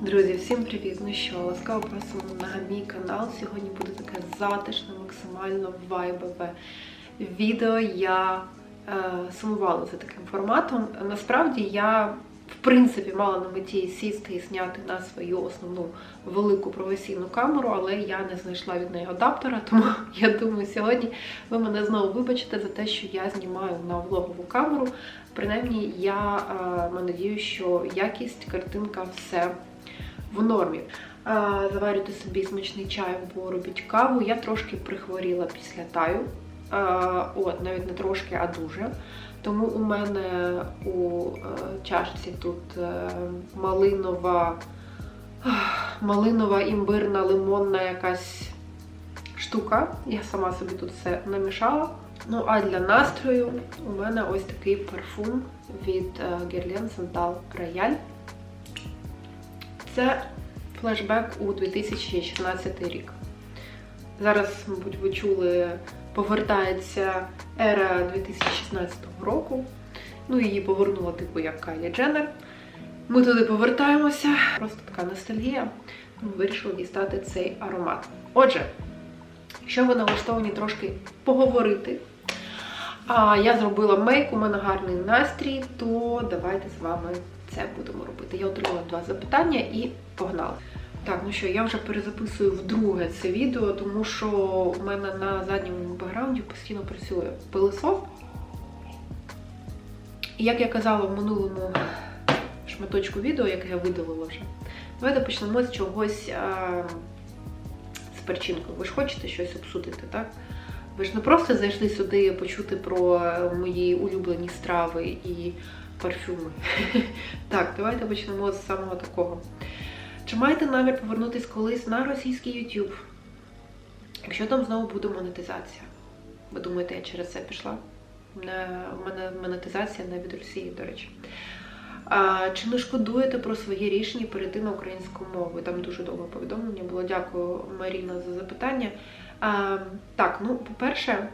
Друзі, всім привіт! Ну що, ласкаво просимо на мій канал. Сьогодні буде таке затишне, максимально вайбове відео. Я е, сумувала за таким форматом. Насправді я, в принципі, мала на меті сісти і зняти на свою основну велику професійну камеру, але я не знайшла від неї адаптера, тому я думаю, сьогодні ви мене знову вибачите за те, що я знімаю на влогову камеру. Принаймні, я е, надію, що якість, картинка, все в нормі. Заварюйте собі смачний чай або робіть каву. Я трошки прихворіла після таю. От, навіть не трошки, а дуже. Тому у мене у е, чашці тут е, малинова, малинова імбирна лимонна якась штука. Я сама собі тут все намішала. Ну, а для настрою у мене ось такий парфум від е, Guerlain Santal Royal. Це флешбек у 2016 рік. Зараз, мабуть, ви чули, повертається ера 2016 року. Ну, її повернула, типу, як Кайлі Дженнер. Ми туди повертаємося. Просто така ностальгія. Тому вирішила дістати цей аромат. Отже, якщо ви налаштовані трошки поговорити, а я зробила мейк, у мене гарний настрій, то давайте з вами це будемо робити. Я отримала два запитання і погнали. Так, ну що, я вже перезаписую вдруге це відео, тому що у мене на задньому бекграунді постійно працює пилисос. І як я казала в минулому шматочку відео, яке я видалила вже, давайте почнемо з чогось а, з перчинкою. Ви ж хочете щось обсудити, так? Ви ж не просто зайшли сюди почути про мої улюблені страви і парфюми. Так, давайте почнемо з самого такого. Чи маєте намір повернутись колись на російський YouTube? Якщо там знову буде монетизація? Ви думаєте, я через це пішла? У мене монетизація не від Росії, до речі. А, Чи не шкодуєте про своє рішення перейти на українську мову? Там дуже довге повідомлення було. Дякую, Маріна, за запитання. А, Так, ну, по-перше,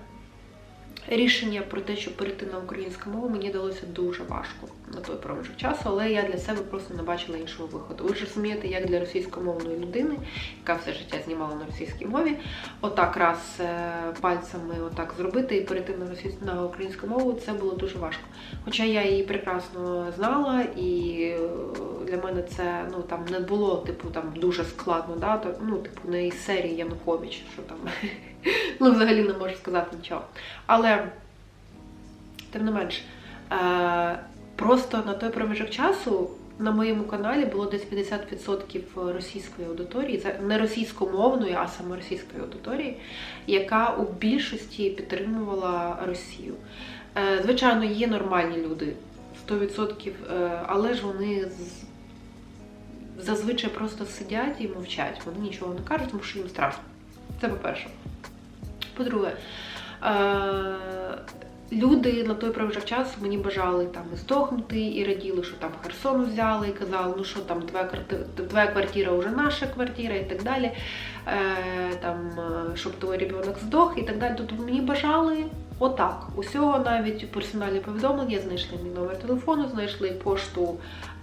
рішення про те, щоб перейти на українську мову, мені далося дуже важко на той проміжок часу, але я для себе просто не бачила іншого виходу. Ви ж розумієте, як для російськомовної людини, яка все життя знімала на російській мові, отак раз е, пальцями отак зробити і перейти на російську на українську мову, це було дуже важко. Хоча я її прекрасно знала, і е, для мене це ну там не було типу там дуже складно, да, ну типу не із серії Янукович, що там ну взагалі не можу сказати нічого. Але тим не менш. Е, Просто на той проміжок часу на моєму каналі було десь 50% російської аудиторії, не російськомовної, а саме російської аудиторії, яка у більшості підтримувала Росію. Е, Звичайно, є нормальні люди, 100%, е, але ж вони зазвичай просто сидять і мовчать. Вони нічого не кажуть, тому що їм страшно. Це по-перше. По-друге, е, люди на той проміжок часу мені бажали там здохнути, і раділи, що там Херсон взяли, і казали, ну що там твоя, кварти- квартира вже наша квартира і так далі. Е, там, е, щоб твій ребенок здох і так далі. Тобто мені бажали отак. Усього навіть персональні повідомлення, знайшли мій номер телефону, знайшли пошту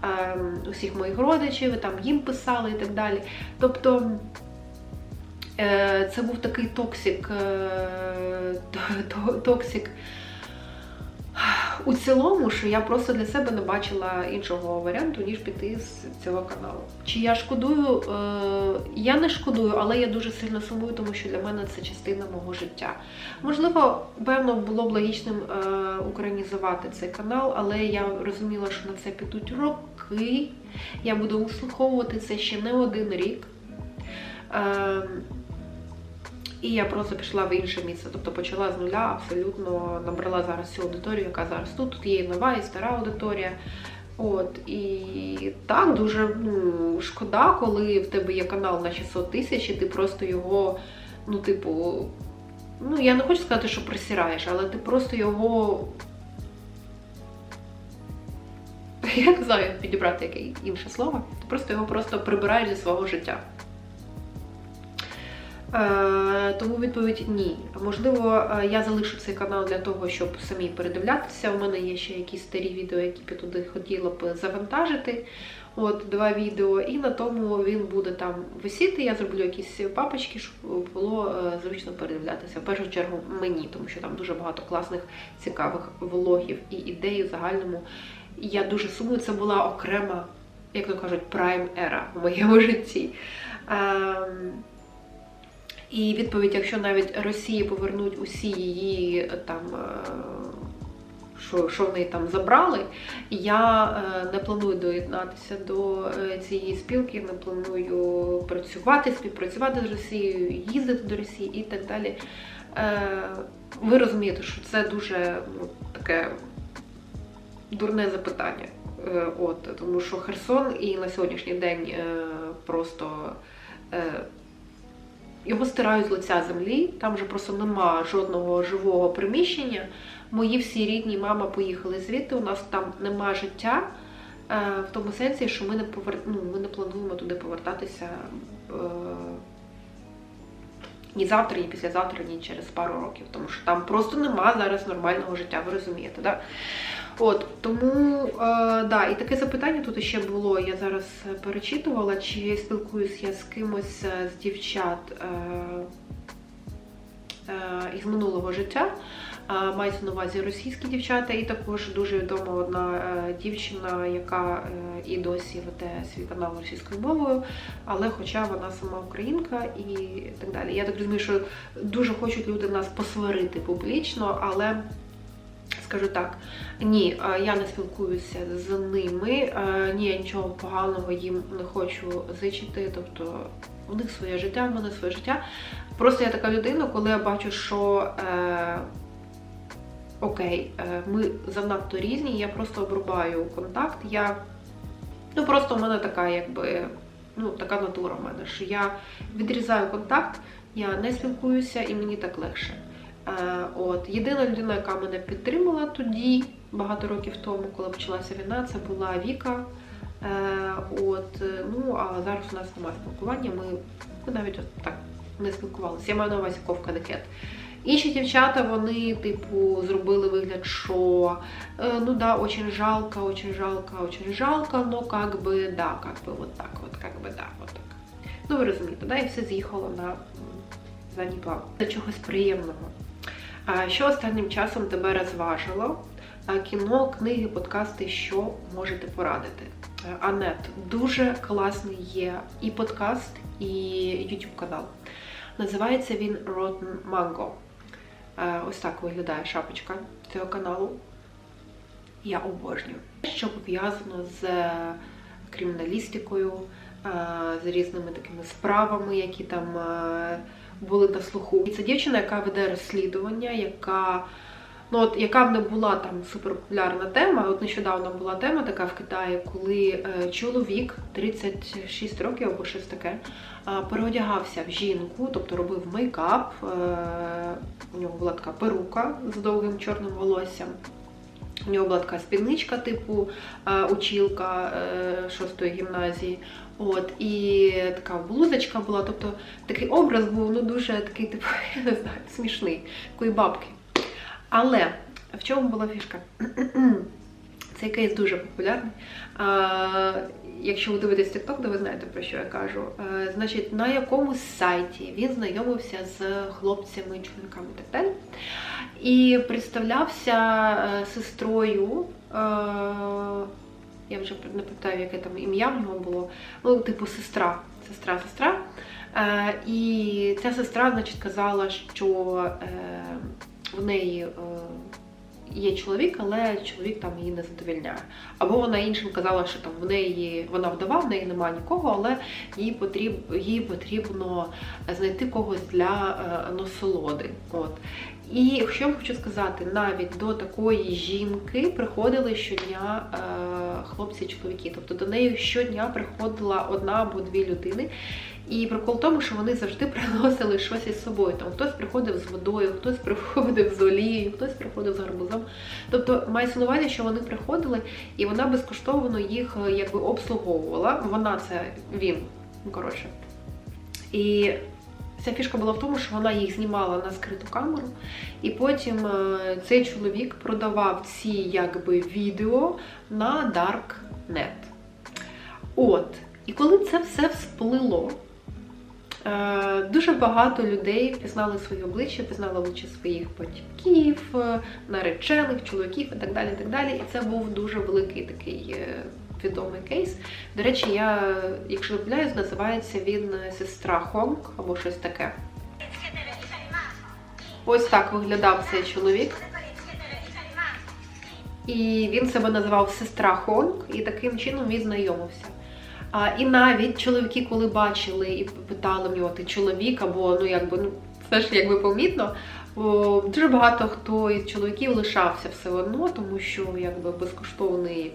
е, усіх моїх родичів, там їм писали і так далі. Тобто. Е, Це був такий токсик, е, то- то- токсик у цілому, що я просто для себе не бачила іншого варіанту, ніж піти з цього каналу. Чи я шкодую? Е, Я не шкодую, але я дуже сильно сумую, тому що для мене це частина мого життя. Можливо, певно, було б логічним українізувати цей канал, але я розуміла, що на це підуть роки. Я буду услуховувати це ще не один рік. І я просто пішла в інше місце. Тобто почала з нуля, абсолютно набрала зараз цю аудиторію, яка зараз тут. Тут є і нова, і стара аудиторія. От, і так, дуже ну, шкода, коли в тебе є канал на 600 тисяч, і ти просто його, ну, типу, ну, я не хочу сказати, що присираєш, але ти просто його. Я не знаю, підібрати яке інше слово. Ти просто його просто прибираєш зі свого життя. Е, Тому відповідь ні. Можливо, е, я залишу цей канал для того, щоб самі передивлятися. У мене є ще якісь старі відео, які б туди хотіла б завантажити. От два відео, і на тому він буде там висіти. Я зроблю якісь папочки, щоб було е, зручно передивлятися. В першу чергу мені, тому що там дуже багато класних, цікавих влогів і ідей в загальному. Я дуже сумую, це була окрема, як то кажуть, прайм ера в моєму житті. І відповідь, якщо навіть Росії повернуть усі її е, там. е, Що, що в там забрали, я е, не планую доєднатися до е, цієї спілки, не планую працювати, співпрацювати з Росією, їздити до Росії і так далі. Е, ви розумієте, що це дуже ну, таке дурне запитання. Е, от, тому що Херсон і на сьогоднішній день е, просто е, його стирають з лиця землі, там вже просто нема жодного живого приміщення. Мої всі рідні, мама поїхали звідти, у нас там нема життя. е, В тому сенсі, що ми не повер... ну, ми не плануємо туди повертатися е, ні завтра, ні післязавтра, ні через пару років, тому що там просто нема зараз нормального життя, ви розумієте, да? От тому е, да, і таке запитання тут ще було. Я зараз перечитувала, чи спілкуюсь я з кимось е, з дівчат е, е, із минулого життя. Е, Мається на увазі російські дівчата, і також дуже відома одна е, дівчина, яка е, і досі веде свій канал російською мовою, але хоча вона сама українка і так далі. Я так розумію, що дуже хочуть люди нас посварити публічно, але скажу так, ні, е, я не спілкуюся з ними, е, ні, я нічого поганого їм не хочу зичити. Тобто у них своє життя, в мене своє життя. Просто я така людина, коли я бачу, що е, окей, е, ми занадто різні, я просто обрубаю контакт. Я ну просто в мене така, якби. Ну, така натура в мене, що я відрізаю контакт, я не спілкуюся і мені так легше. Е, от єдина людина, яка мене підтримала тоді, багато років тому, коли почалася війна, це була Віка. Е, от, е, ну а зараз у нас немає спілкування. Ми, ми навіть от так не спілкувалися. Я маю на увазі ковка декет. Інші дівчата, вони, типу, зробили вигляд, що е, ну да, очень жалко, очень жалко, очень жалко, но как бы да, как бы вот так, вот как бы да, вот так. Ну ви розумієте, да, і все з'їхало на м, задній план. До чогось приємного. Що останнім часом тебе розважило? Кіно, книги, подкасти, що можете порадити? Е, Анет, дуже класний є і подкаст, і YouTube канал. Називається він Rotten Mango. Е, Ось так виглядає шапочка цього каналу. Я обожнюю. Що пов'язано з криміналістикою, е, з різними такими справами, які там е, були на слуху. І це дівчина, яка веде розслідування, яка ну от яка б не була там суперпопулярна тема. От нещодавно була тема така в Китаї, коли е, чоловік 36 років або щось таке е, переодягався в жінку, тобто робив мейкап. Е, у нього була така перука з довгим чорним волоссям. У нього була така спідничка, типу учілка е, шостої гімназії. От, і така блузочка була. Тобто такий образ був ну дуже такий, типу, я не знаю, смішний, такої бабки. Але в чому була фішка? Цей кейс дуже популярний. А, якщо ви дивитесь TikTok, то ви знаєте, про що я кажу. А, значить, на якомусь сайті він знайомився з хлопцями, чоловіками і так далі. І представлявся е, сестрою. е, Я вже не пам'ятаю, яке там ім'я в нього було. Ну, типу, сестра. Сестра, сестра. Е, І ця сестра, значить, казала, що е, в неї е, є чоловік, але чоловік там її не задовільняє. Або вона іншим казала, що там в неї вона вдова, в неї немає нікого, але їй потріб, їй потрібно знайти когось для е, насолоди. От. І що я хочу сказати, навіть до такої жінки приходили щодня е, хлопці-чоловіки. Тобто до неї щодня приходила одна або дві людини. І прикол в тому, що вони завжди приносили щось із собою. Там хтось приходив з водою, хтось приходив з олією, хтось приходив з гарбузом. Тобто мається на увазі, що вони приходили, і вона безкоштовно їх е, якби обслуговувала. Вона це він, ну коротше. І Ця фішка була в тому, що вона їх знімала на скриту камеру, і потім е, цей чоловік продавав ці якби відео на Darknet. От, і коли це все всплило, е, дуже багато людей пізнали своє обличчя, пізнали обличчя своїх батьків, е, наречених, чоловіків і так далі. І так далі. І це був дуже великий такий відомий кейс. До речі, я, якщо не помиляюсь, називається він Сестра Хонг або щось таке. Ось так виглядав цей чоловік. І він себе називав сестра Хонг, і таким чином він знайомився. А, і навіть чоловіки, коли бачили і питали в нього, ти чоловік, або ну якби ну це ж якби помітно. О, дуже багато хто із чоловіків лишався все одно, тому що якби безкоштовний,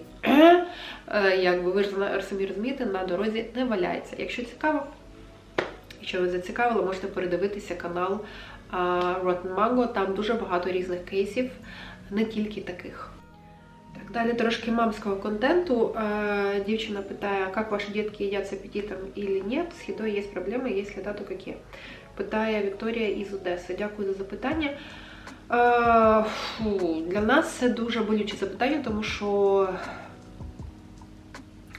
е, якби ви ж самі розумієте, на дорозі не валяється. Якщо цікаво, якщо ви зацікавили, можете передивитися канал Rotten Mango, там дуже багато різних кейсів, не тільки таких. Так, далі трошки мамського контенту. Е, Дівчина питає, як ваші дітки їдять з апетитом или нет, з їдою є проблеми, якщо да, то які? Питає Вікторія із Одеси. Дякую за запитання. Е, фу, для нас це дуже болюче запитання, тому що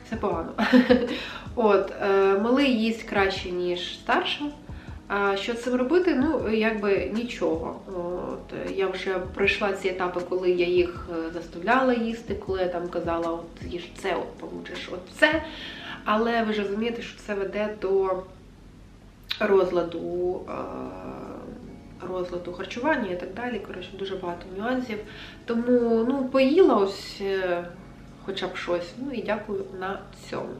все погано. От, е, малий їсть краще, ніж старша. А що цим робити? Ну, якби нічого. От, я вже пройшла ці етапи, коли я їх е, заставляла їсти, коли я там казала, от їж це, от получиш от це. Але ви ж розумієте, що це веде до розладу, е, розладу харчування і так далі. Коротше, дуже багато нюансів. Тому ну, поїла ось хоча б щось. Ну і дякую на цьому.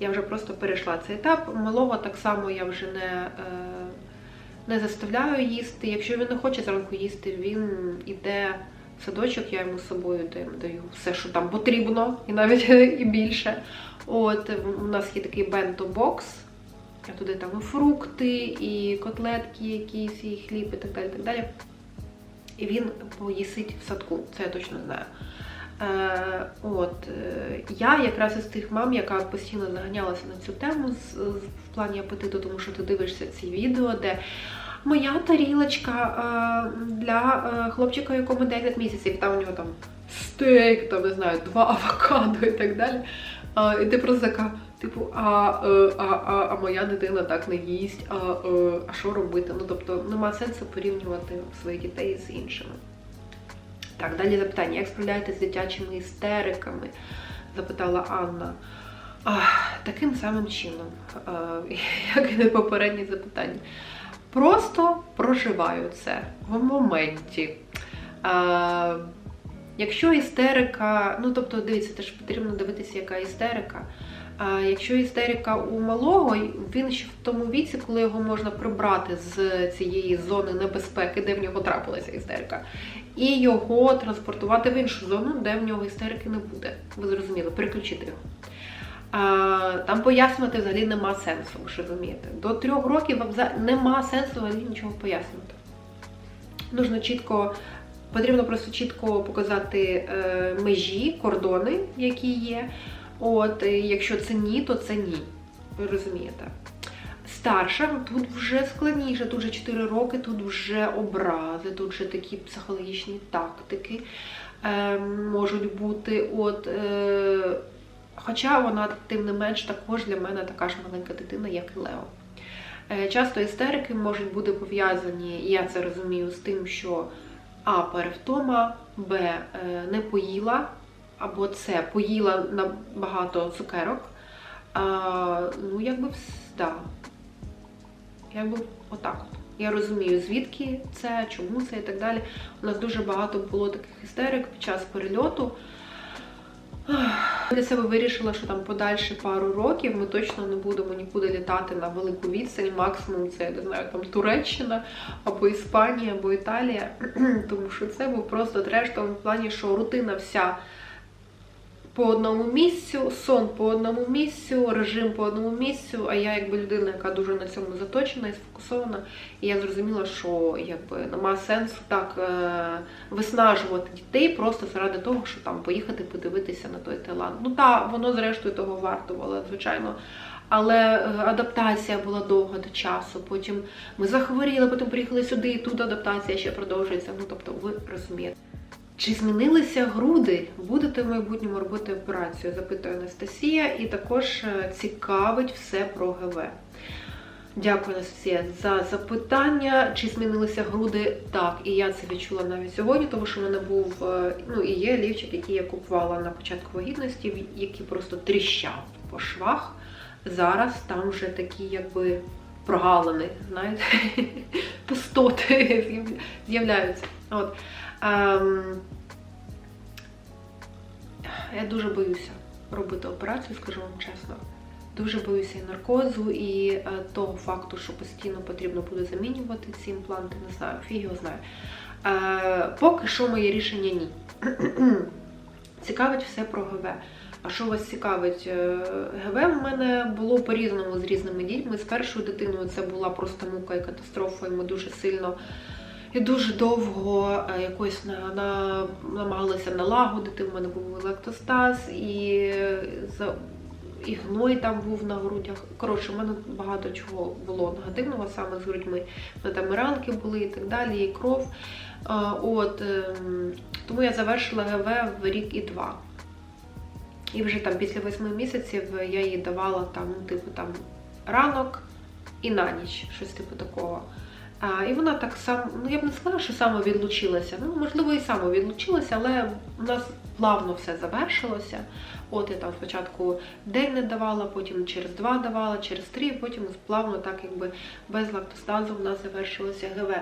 Я вже просто перейшла цей етап. Малого так само я вже не, е, не заставляю їсти. Якщо він не хоче зранку їсти, він іде в садочок, я йому з собою даю, все, що там потрібно, і навіть і більше. От у нас є такий бенто-бокс. Я туди там і фрукти, і котлетки якісь, і хліб, і так далі. так далі. І він поїсить в садку, це я точно знаю. Е, от, е, я якраз із тих мам, яка постійно наганялася на цю тему з, в плані апетиту, тому що ти дивишся ці відео, де моя тарілочка е, для хлопчика, якому 9 місяців, там у нього там стейк, там, не знаю, два авокадо і так далі. І ти просто така, типу, а, а, а, а моя дитина так не їсть, а, а що робити? Ну, тобто, нема сенсу порівнювати своїх дітей з іншими. Так, далі запитання. Як справляєтесь з дитячими істериками? Запитала Анна. А, таким самим чином, а, як і на попередні запитання. Просто проживаю це в моменті. А, якщо істерика, ну тобто, дивіться, теж потрібно дивитися, яка істерика. А якщо істерика у малого, він ще в тому віці, коли його можна прибрати з цієї зони небезпеки, де в нього трапилася істерика, і його транспортувати в іншу зону, де в нього істерики не буде. Ви зрозуміли, переключити його. А, там пояснювати взагалі нема сенсу, ви ж розумієте. До трьох років взагалі нема сенсу взагалі нічого пояснювати. Нужно чітко, потрібно просто чітко показати е, межі, кордони, які є. От, і якщо це ні, то це ні. Ви розумієте? Старша, тут вже складніше, тут вже 4 роки, тут вже образи, тут вже такі психологічні тактики е, можуть бути. От, е, хоча вона, тим не менш, також для мене така ж маленька дитина, як і Лео. Е, часто істерики можуть бути пов'язані, я це розумію, з тим, що А. Перевтома, Б. е, Не поїла, або С. Поїла на багато цукерок. А, ну, якби да. Якби отак от. Я розумію, звідки це, чому це і так далі. У нас дуже багато було таких істерик під час перельоту. Ах, Для себе вирішила, що там подальші пару років ми точно не будемо нікуди літати на велику відстань. Максимум це, я не знаю, там Туреччина або Іспанія, або Італія. Тому що це був просто треш в плані, що рутина вся по одному місцю, сон по одному місцю, режим по одному місцю. А я, якби людина, яка дуже на цьому заточена і сфокусована, і я зрозуміла, що якби нема сенсу так е, виснажувати дітей просто заради того, що там поїхати подивитися на той Таїланд. Ну так, воно зрештою того вартувало, звичайно. Але е, адаптація була довга до часу. Потім ми захворіли, потім приїхали сюди, і тут адаптація ще продовжується. Ну тобто, ви розумієте. Чи змінилися груди? Будете в майбутньому робити операцію? Запитує Анастасія, і також е, цікавить все про ГВ. Дякую, Анастасія, за запитання. Чи змінилися груди? Так, і я це відчула навіть сьогодні, тому що в мене був е, ну і є лівчик, який я купувала на початку вагітності, який просто тріщав по швах. Зараз там вже такі, якби прогалини, знаєте, пустоти з'являються. Ем, я дуже боюся робити операцію, скажу вам чесно. Дуже боюся і наркозу, і е, того факту, що постійно потрібно буде замінювати ці імпланти, не знаю, фіг його знає. Е, поки що моє рішення ні. Цікавить все про ГВ. А що вас цікавить? Е, ГВ в мене було по-різному з різними дітьми. З першою дитиною це була просто мука і катастрофа, і ми дуже сильно і дуже довго е, якось на, на, намагалися налагодити. У мене був лактостаз і за. І гной там був на грудях. Коротше, у мене багато чого було негативного саме з грудьми. Мене там і ранки були і так далі, і кров. От, ем, Тому я завершила ГВ в рік і два. І вже там після восьми місяців я їй давала там, типу, там ранок і на ніч, щось типу такого. А, І вона так само, ну я б не сказала, що саме відлучилася. Ну, можливо, і саме відлучилася, але у нас плавно все завершилося. От я там спочатку день не давала, потім через два давала, через три, потім плавно, так якби без лактостазу в нас завершилося ГВ.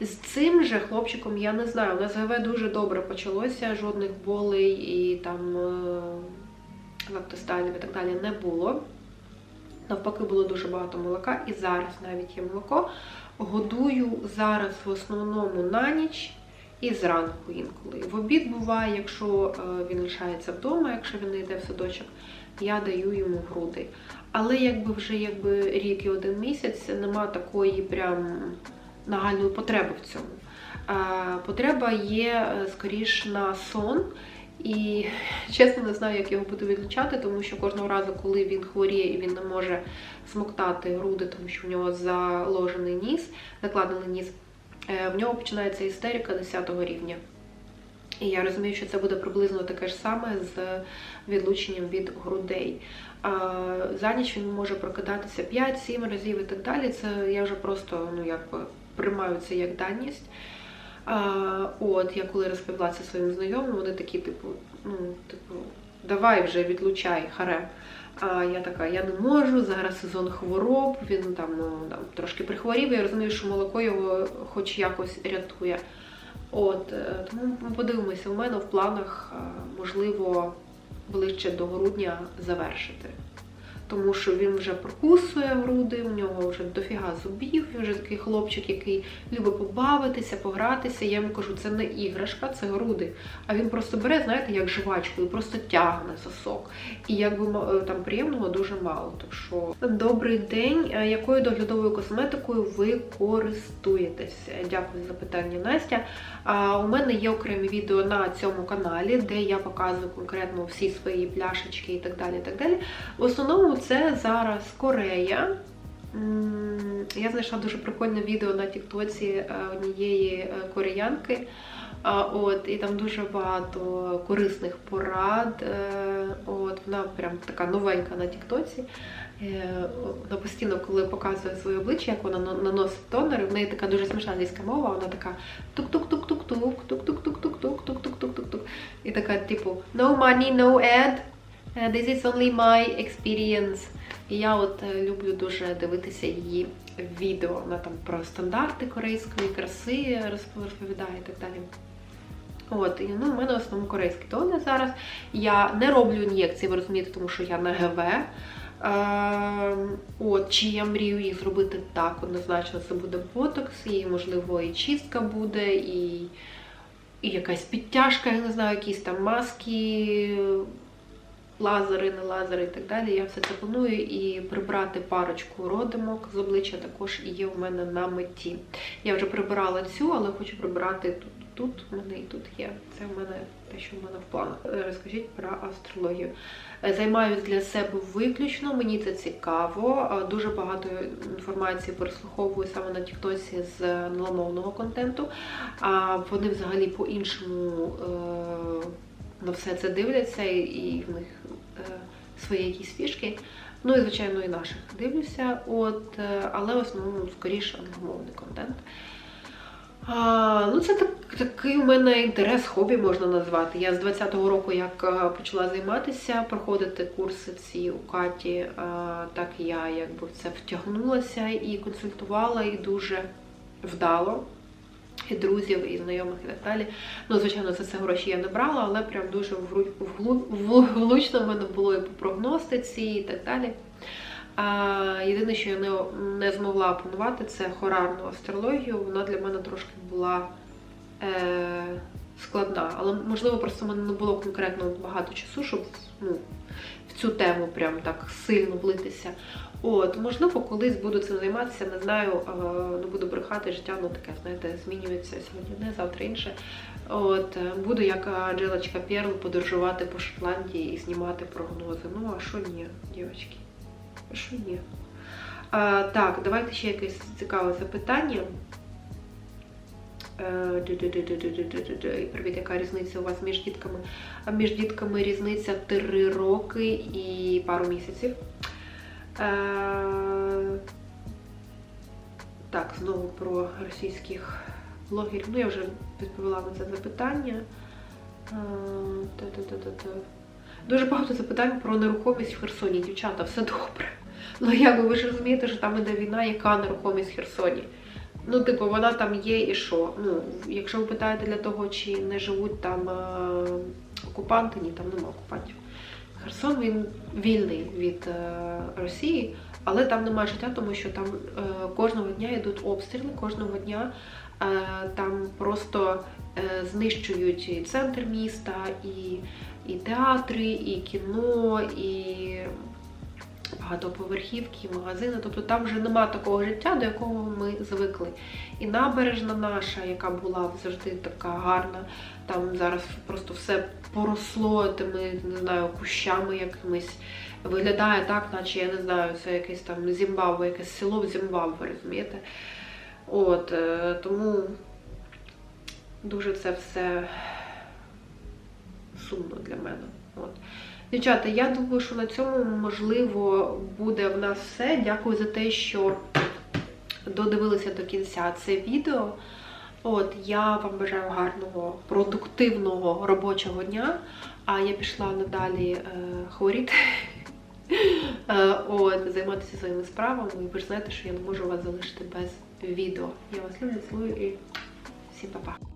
З цим же хлопчиком я не знаю. У нас ГВ дуже добре почалося, жодних болей і там е, лактостазів і так далі не було. Навпаки, було дуже багато молока, і зараз навіть є молоко. Годую зараз в основному на ніч і зранку інколи. В обід буває, якщо е, він лишається вдома, якщо він не йде в садочок, я даю йому груди. Але якби вже якби рік і один місяць нема такої прям нагальної потреби в цьому. Потреба є е, скоріш на сон. І чесно не знаю, як його буду відлучати, тому що кожного разу, коли він хворіє і він не може смоктати груди, тому що в нього заложений ніс, накладений ніс, е, в нього починається істерика 10 рівня. І я розумію, що це буде приблизно таке ж саме з відлученням від грудей. За ніч він може прокидатися 5-7 разів і так далі. Це я вже просто ну, якби приймаю це як даність. А, От, я коли розповіла це своїм знайомим, вони такі, типу, ну, типу, давай вже відлучай харе. А я така, я не можу, зараз сезон хвороб, він там ну, там, трошки прихворів, я розумію, що молоко його хоч якось рятує. От, е, Тому ми подивимося, у мене в планах, можливо, ближче до грудня завершити тому що він вже прокусує груди, у нього вже дофіга зубів, він вже такий хлопчик, який любить побавитися, погратися. Я йому кажу, це не іграшка, це груди. А він просто бере, знаєте, як жвачку і просто тягне сосок. І якби е, там приємного дуже мало. Так що добрий день. Якою доглядовою косметикою ви користуєтесь? Дякую за питання, Настя. А у мене є окремі відео на цьому каналі, де я показую конкретно всі свої пляшечки і так далі. І так далі. В основному це зараз Корея. Я знайшла дуже прикольне відео на Тіктоці е, однієї е, кореянки. От, І там дуже багато корисних порад. Е, от, Вона прям така новенька на Тіктоці. Вона постійно, коли показує своє обличчя, як вона наносить тонер, в неї така дуже смішна англійська мова, вона така тук-тук-тук-тук-тук, тук-тук-тук-тук-тук, тук-тук-тук-тук-тук. І така, типу, no money, no ad. This is only my experience. І я от люблю дуже дивитися її відео. Вона там про стандарти корейської краси розповідає і так далі. От, і ну, у мене в основному корейський догляд зараз. Я не роблю ін'єкції, ви розумієте, тому що я на ГВ. Е, от, Чи я мрію їх зробити так, однозначно це буде ботокс, і, можливо, і чистка буде, і і якась підтяжка, я не знаю, якісь там маски, лазери, не лазери і так далі. Я все це планую і прибрати парочку родимок з обличчя також є у мене на меті. Я вже прибирала цю, але хочу прибрати тут тут в мене і тут є. Це в мене те, що в мене в планах. Е, Розкажіть про астрологію. Е, Займаюсь для себе виключно, мені це цікаво. Е, Дуже багато інформації прослуховую саме на Тіктосі з англомовного контенту. А вони взагалі по-іншому на все це дивляться, і, в них свої якісь фішки. Ну і звичайно, і наших дивлюся. От, е, але в основному скоріше англомовний контент. А, ну, це так, такий у мене інтерес, хобі можна назвати. Я з 20-го року, як е, почала займатися, проходити курси ці у Каті, е, так я якби в це втягнулася і консультувала, і дуже вдало. І друзів, і знайомих, і так далі. Ну, звичайно, за це гроші я не брала, але прям дуже влучно в мене було і по прогностиці, і так далі. А, єдине, що я не, не змогла опанувати, це хорарну астрологію. Вона для мене трошки була е, складна. Але можливо, просто в мене не було конкретно багато часу, щоб ну, в цю тему прям так сильно влитися. От, можливо, колись буду цим займатися, не знаю, не буду брехати, життя, ну таке, знаєте, змінюється сьогодні одне, завтра інше. От, буду як Джелочка Перл подорожувати по Шотландії і знімати прогнози. Ну, а що ні, дівчатки? Що ні? А, так, давайте ще якесь цікаве запитання. Е. Привіт, яка різниця у вас між дітками? А між дітками різниця 3 роки і пару місяців. Е, Так, знову про російських блогерів. Ну, я вже відповіла на це запитання. Е. Дуже багато запитань про нерухомість в Херсоні. Дівчата, все добре. Ну як ви ж розумієте, що там іде війна, яка нерухомість в Херсоні? Ну, типу, вона там є і що? Ну, якщо ви питаєте для того, чи не живуть там е, окупанти, ні, там нема окупантів. Херсон він вільний від е, Росії, але там немає життя, тому що там е, кожного дня йдуть обстріли, кожного дня е, там просто знищують і центр міста, і, і театри, і кіно, і багатоповерхівки, магазини. Тобто там вже нема такого життя, до якого ми звикли. І набережна наша, яка була завжди така гарна, там зараз просто все поросло тими, не знаю, кущами якимись. Виглядає так, наче я не знаю, це якесь там Зімбабве, якесь село в Зімбабве, розумієте? От, е, тому дуже це все сумно для мене. От. Дівчата, я думаю, що на цьому можливо буде в нас все. Дякую за те, що додивилися до кінця це відео. От, я вам бажаю гарного, продуктивного робочого дня. А я пішла надалі е, хворіти. Е, От, займатися своїми справами. І ви ж знаєте, що я не можу вас залишити без відео. Я вас люблю, цілую і всім па-па.